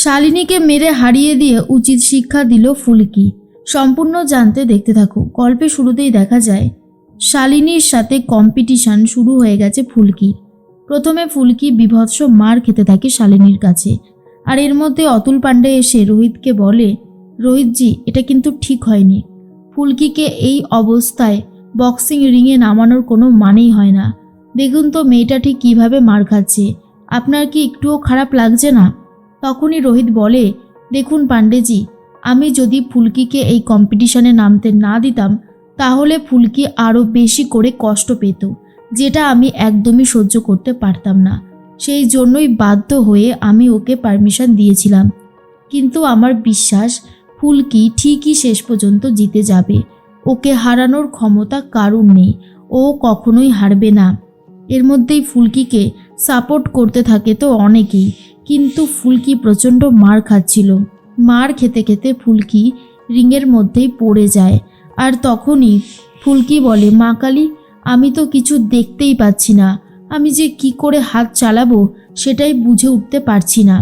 শালিনীকে মেরে হারিয়ে দিয়ে উচিত শিক্ষা দিল ফুলকি। সম্পূর্ণ জানতে দেখতে থাকো। গল্পে শুরুতেই দেখা যায়, শালিনীর সাথে কম্পিটিশান শুরু হয়ে গেছে ফুলকির প্রথমে ফুলকি বিভৎস মার খেতে থাকে শালিনীর কাছে। আর এর মধ্যে অতুল পাণ্ডে এসে রোহিতকে বলে, রোহিতজি, এটা কিন্তু ঠিক হয়নি। ফুলকিকে এই অবস্থায় বক্সিং রিংয়ে নামানোর কোনো মানেই হয় না। দেখুন তো মেয়েটা ঠিক কীভাবে মার খাচ্ছে। আপনার কি একটুও খারাপ লাগছে না? তখনই রোহিত বলে, দেখুন পাণ্ডেজি, আমি যদি ফুলকিকে এই কম্পিটিশনে নামতে না দিতাম, তাহলে ফুলকি আরও বেশি করে কষ্ট পেত, যেটা আমি একদমই সহ্য করতে পারতাম না। সেই জন্যই বাধ্য হয়ে আমি ওকে পারমিশন দিয়েছিলাম। কিন্তু আমার বিশ্বাস, ফুলকি ঠিকই শেষ পর্যন্ত জিতে যাবে। ওকে হারানোর ক্ষমতা কারুর নেই, ও কখনোই হারবে না। এর মধ্যেই ফুলকিকে সাপোর্ট করতে থাকে তো অনেকেই কিন্তু ফুলকি প্রচণ্ড মার খাচ্ছিল। মার খেতে খেতে ফুলকি রিংয়ের মধ্যেই পড়ে যায়। আর তখনই ফুলকি বলে, মা কালী, আমি তো কিছু দেখতেই পাচ্ছি না। আমি যে কি করে হাত চালাবো সেটাই বুঝে উঠতে পারছি না।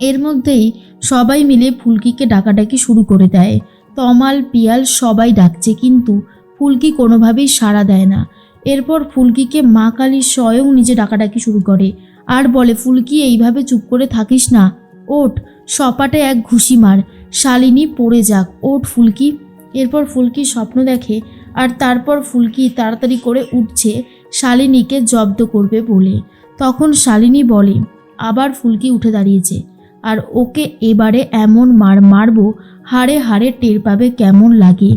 এর মধ্যেই সবাই মিলে ফুলকিকে ডাকাডাকি শুরু করে দেয়। তমাল, পিয়াল সবাই ডাকছে, কিন্তু ফুলকি কোনোভাবেই সাড়া দেয় না। এরপর ফুলকিকে মা কালী স্বয়ং নিজে ডাকাডাকি শুরু করে। আর বলে, ফুলকি, এইভাবে চুপ করে থাকিস না। ওঠ, সপাটে এক ঘুষি মার। শালিনী পড়ে যাক। ওঠ, ফুলকি। এরপর ফুলকি স্বপ্ন দেখে, আর তারপর ফুলকি তাড়াতাড়ি করে উঠছে শালিনীকে জব্দ করবে বলে। তখন শালিনী বলে, আবার ফুলকি উঠে দাঁড়িয়েছে। আর ওকে এবারে এমন মার মারবো, হাড়ে হাড়ে টের পাবে কেমন লাগে?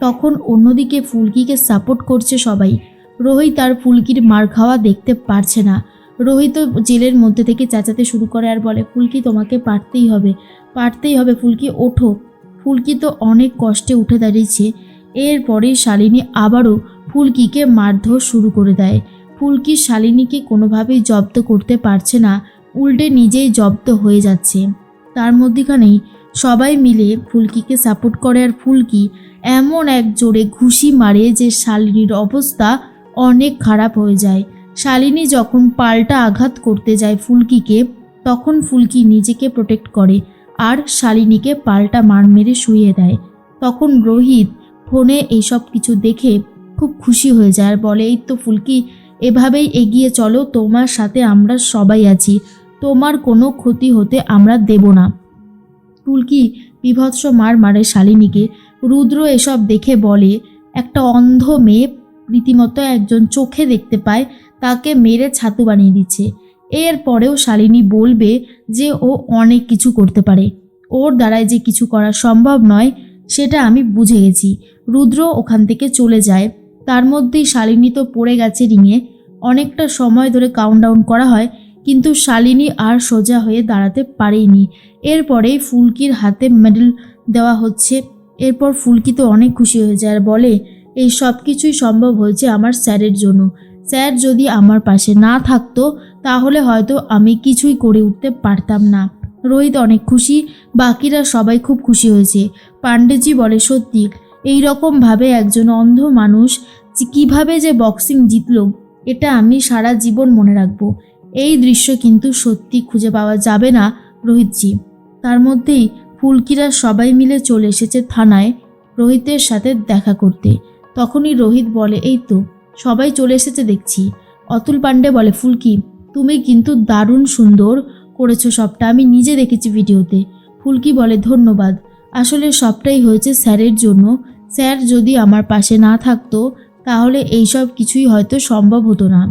তখন অন্যদিকে ফুলকিকে সাপোর্ট করছে সবাই। রোহিত আর ফুলকির মার খাওয়া দেখতে পারছে না। রোহিত জেলের মধ্যে থেকে চেঁচাতে শুরু করে আর বলে, ফুলকি, তোমাকে পারতেই হবে পারতেই হবে, ফুলকি, ওঠো। ফুলকি তো অনেক কষ্টে উঠে দাঁড়িয়েছে। এরপরে শালিনী আবারও ফুলকিকে মারধর শুরু করে দেয়। ফুলকি শালিনীকে কোনোভাবেই জব্দ করতে পারছে না, উল্টে নিজেই জব্দ হয়ে যাচ্ছে। তার মধ্যেখানেই সবাই মিলে ফুলকিকে সাপোর্ট করে আর ফুলকি এমন এক জোরে ঘুষি মারে যে শালিনীর অবস্থা অনেক খারাপ হয়ে যায়। শালিনী যখন পাল্টা আঘাত করতে যায় ফুলকিকে, তখন ফুলকি নিজেকে প্রোটেক্ট করে আর শালিনীকে পাল্টা মার মেরে শুয়ে দেয়। তখন রোহিত ফোনে এইসব কিছু দেখে খুব খুশি হয়ে যায় আর বলে, এই তো ফুলকি, এভাবেই এগিয়ে চলো, তোমার সাথে আমরা সবাই আছি, তোমার কোনো ক্ষতি হতে আমরা দেব না। ফুলকি বিভৎস মার মারে শালিনীকে। রুদ্র এসব দেখে বলে, একটা অন্ধ মেয়ে রীতিমতো একজন চোখে দেখতে পায় তাকে মেরে ছাতু বানিয়ে দিচ্ছে। এর পরেও শালিনী বলবে যে ও অনেক কিছু করতে পারে। ওর দ্বারায় যে কিছু করা সম্ভব নয়, সেটা আমি বুঝে গেছি। রুদ্র ওখান থেকে চলে যায়। তার মধ্যেই শালিনী তো পড়ে গেছে রিঙে। অনেকটা সময় ধরে কাউন্টডাউন করা হয়, কিন্তু শালিনী আর সোজা হয়ে দাঁড়াতে পারেনি। এরপরেই ফুলকির হাতে মেডেল দেওয়া হচ্ছে। এরপর ফুলকি তো অনেক খুশি হয়ে যায় আর বলে, এই সব কিছুই সম্ভব হয়েছে আমার স্যারের জন্য। স্যার যদি আমার পাশে না থাকতো, তাহলে হয়তো আমি কিছুই করে উঠতে পারতাম না। রোহিত অনেক খুশি, বাকিরা সবাই খুব খুশি হয়েছে। পাণ্ডেজি বলে, সত্যি এই রকমভাবে একজন অন্ধ মানুষ কীভাবে যে বক্সিং জিতলো, এটা আমি সারা জীবন মনে রাখব। এই দৃশ্য কিন্তু সত্যি খুঁজে পাওয়া যাবে না রোহিতজি। তার মধ্যেই ফুলকিরা সবাই মিলে চলে এসেছে থানায় রোহিতের সাথে দেখা করতে। তখনই রোহিত বলে, এই তো সবাই চলে এসেছে দেখছি। অতুল পাণ্ডে বলে, ফুলকি, তুমি কিন্তু দারুণ সুন্দর করেছ সবটা। আমি নিজে দেখেছি ভিডিওতে। ফুলকি বলে, ধন্যবাদ। আসলে সবটাই হয়েছে স্যারের জন্য। স্যার যদি আমার পাশে না থাকতো, তাহলে এইসব কিছুই হয়তো সম্ভব হতো না।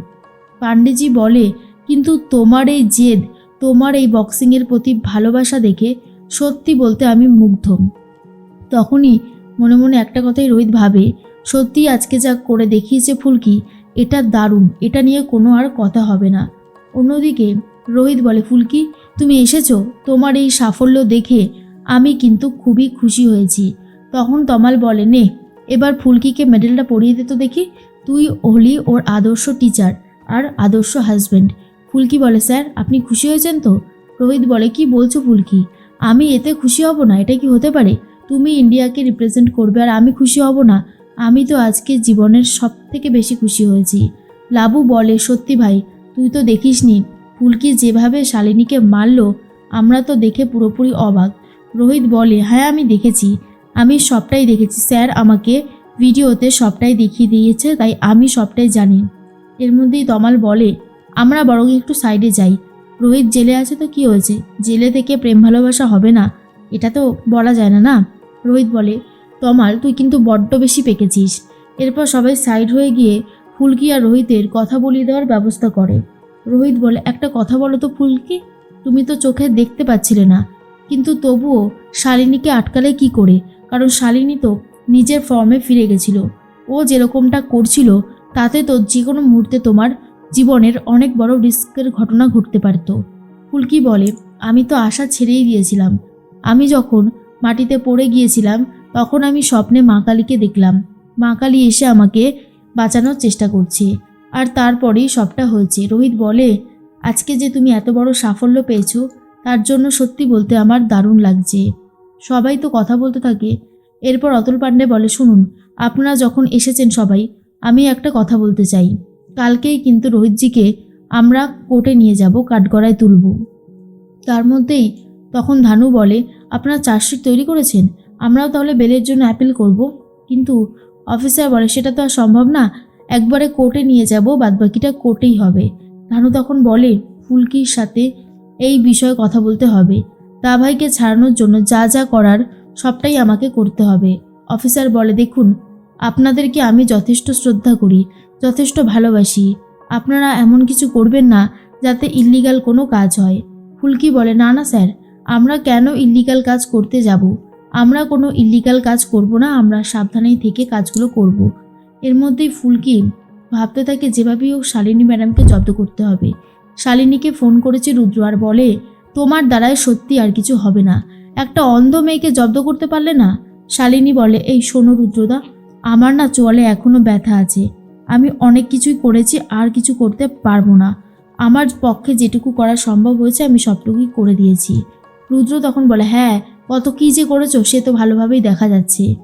পাণ্ডেজি বলে, কিন্তু তোমার এই জেদ, তোমার এই বক্সিংয়ের প্রতি ভালোবাসা দেখে সত্যি বলতে আমি মুগ্ধ। তখনই মনে মনে একটা কথাই রোহিত ভাবে সত্যি আজকে যা করে দেখিয়েছে ফুলকি, এটা দারুণ। এটা নিয়ে কোনো আর কথা হবে না। অন্যদিকে রোহিত বলে, ফুলকি, তুমি এসেছ? তোমার এই সাফল্য দেখে আমি কিন্তু খুবই খুশি হয়েছি। তখন তমাল বলে, নে, এবার ফুলকিকে মেডেলটা পরিয়ে দে তো দেখি। তুই হলি ওর আদর্শ টিচার আর আদর্শ হাজবেন্ড। ফুলকি বলে, স্যার, আপনি খুশি হয়েছেন তো? রোহিত বলে, কি বলছো ফুলকি? আমি এতে খুশি হব না? এটা কি হতে পারে? তুমি ইন্ডিয়াকে রিপ্রেজেন্ট করবে আর আমি খুশি হব না? আমি তো আজকে জীবনের সব থেকে বেশি খুশি হয়েছি। লাবু বলে, সত্যি ভাই, তুই তো দেখিসনি, ফুলকি যেভাবে শালিনীকে মারলো, আমরা তো দেখে পুরোপুরি অবাক। রোহিত বলে হ্যাঁ আমি দেখেছি, আমি সবটাই দেখেছি। স্যার আমাকে ভিডিওতে সবটাই দেখিয়ে দিয়েছে, তাই আমি সবটাই জানি। এর মধ্যেই তমাল বলে, আমরা বরং একটু সাইডে যাই। রোহিত জেলে আছে তো কি হয়েছে? জেলে থেকে প্রেম ভালোবাসা হবে না? এটা তো বলা যায় না না? রোহিত বলে তমাল, তুই কিন্তু বড্ড বেশি পেকেছিস। এরপর সবাই সাইড হয়ে গিয়ে ফুলকি আর রোহিতের কথা বলিয়ে দেওয়ার ব্যবস্থা করে। রোহিত বলে, একটা কথা বলো তো ফুলকি, তুমি তো চোখে দেখতে পাচ্ছিলে না। কিন্তু তবুও শালিনীকে আটকালে কি করে? কারণ শালিনী তো নিজের ফর্মে ফিরে গেছিল। ও যেরকমটা করছিল, তাতে তো যে কোনো মুহূর্তে তোমার জীবনের অনেক বড় রিস্কের ঘটনা ঘটতে পারত। ফুলকি বলে, আমি তো আশা ছেড়েই দিয়েছিলাম। আমি যখন মাটিতে পড়ে গিয়েছিলাম তখন আমি স্বপ্নে মা কালীকে দেখলাম। মা কালী এসে আমাকে বাঁচানোর চেষ্টা করছে। আর তারপরেই সবটা হয়েছে। রোহিত বলে, আজকে যে তুমি এত বড় সাফল্য পেয়েছ, তার জন্য সত্যি বলতে আমার দারুণ লাগছে। সবাই তো কথা বলতে থাকে। এরপর অতুল পাণ্ডে বলে, শুনুন, আপনারা যখন এসেছেন সবাই, আমি একটা কথা বলতে চাই। কালকেই কিন্তু রোহিতজিকে আমরা কোর্টে নিয়ে যাব, কাঠগড়ায় তুলব। তার মধ্যেই তখন ধানু বলে, আপনারা চার্জশিট তৈরি করেছেন? আমরাও তাহলে বেলের জন্য অ্যাপিল করব। কিন্তু অফিসার বলে, সেটা তো আর সম্ভব না। একবারে কোর্টে নিয়ে যাব, বাদবাকিটা কোর্টেই হবে। ধানু তখন বলে, ফুলকির সাথে এই বিষয়ে কথা বলতে হবে। তা ভাইকে ছাড়ানোর জন্য যা যা করার, সবটাই আমাকে করতে হবে। অফিসার বলে, দেখুন, আপনাদেরকে আমি যথেষ্ট শ্রদ্ধা করি, যথেষ্ট ভালোবাসি। আপনারা এমন কিছু করবেন না, যাতে ইল্লিগাল কোনো কাজ হয়। ফুলকি বলে, না না স্যার, আমরা কেন ইল্লিগাল কাজ করতে যাব? আমরা কোনো ইল্লিগাল কাজ করব না, আমরা সাবধানেই থেকে কাজগুলো করব। এর মধ্যেই ফুলকি ভাবতে থাকে যেভাবেই হোক শালিনী ম্যাডামকে জব্দ করতে হবে। শালিনীকে ফোন করেছে রুদ্র আর বলে, তোমার দ্বারায় সত্যি আর কিছু হবে না। একটা অন্ধ মেয়েকে জব্দ করতে পারলে না? শালিনী বলে, এই শোনো রুদ্রদা, আমার না চোয়ালে এখনও ব্যথা আছে। আমি অনেক কিছুই করেছি, আর কিছু করতে পারব না। আমার পক্ষে যেটুকু করা সম্ভব হয়েছে, আমি সবটুকুই করে দিয়েছি। রুদ্র তখন বলে হ্যাঁ কত কী যে করেছ, সে তো ভালোভাবেই দেখা যাচ্ছে।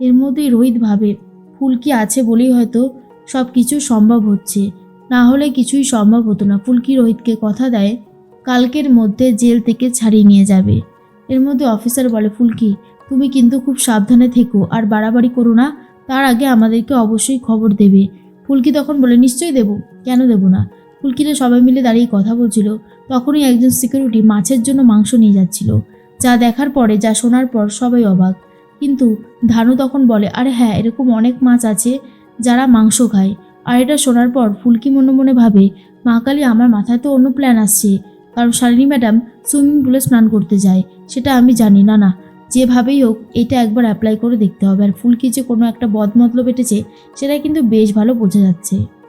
এর মধ্যেই রোহিত ভাবে ফুলকি আছে বলেই হয়তো সব কিছু সম্ভব হচ্ছে। না হলে কিছুই সম্ভব হতো না। ফুলকি রোহিতকে কথা দেয়, কালকের মধ্যে জেল থেকে ছাড়িয়ে নিয়ে যাবে। এর মধ্যে অফিসার বলে ফুলকি তুমি কিন্তু খুব সাবধানে থেকো, আর বাড়াবাড়ি করো না। তার আগে আমাদেরকে অবশ্যই খবর দেবে। ফুলকি তখন বলে, নিশ্চয়ই দেবো। কেন দেবো না? ফুলকিরা সবাই মিলে দাঁড়িয়ে কথা বলছিল। তখনই একজন সিকিউরিটি মাছের জন্য মাংস নিয়ে যাচ্ছিল। যা দেখার পরে, যা শোনার পর সবাই অবাক। কিন্তু ধানু তখন বলে, আরে হ্যাঁ এরকম অনেক মাছ আছে যারা মাংস খায়। আর এটা শোনার পর ফুলকি মনে মনে ভাবে, মা কালী, আমার মাথায় তো অন্য প্ল্যান আসছে। কারণ শালিনী ম্যাডাম সুইমিং পুলে স্নান করতে যায়। সেটা আমি জানি। না না, যেভাবেই হোক, এটা একবার অ্যাপ্লাই করে দেখতে হবে। আর ফুলকি যে কোনো একটা বদমতলব এটেছে, সেটা কিন্তু বেশ ভালো বোঝা যাচ্ছে।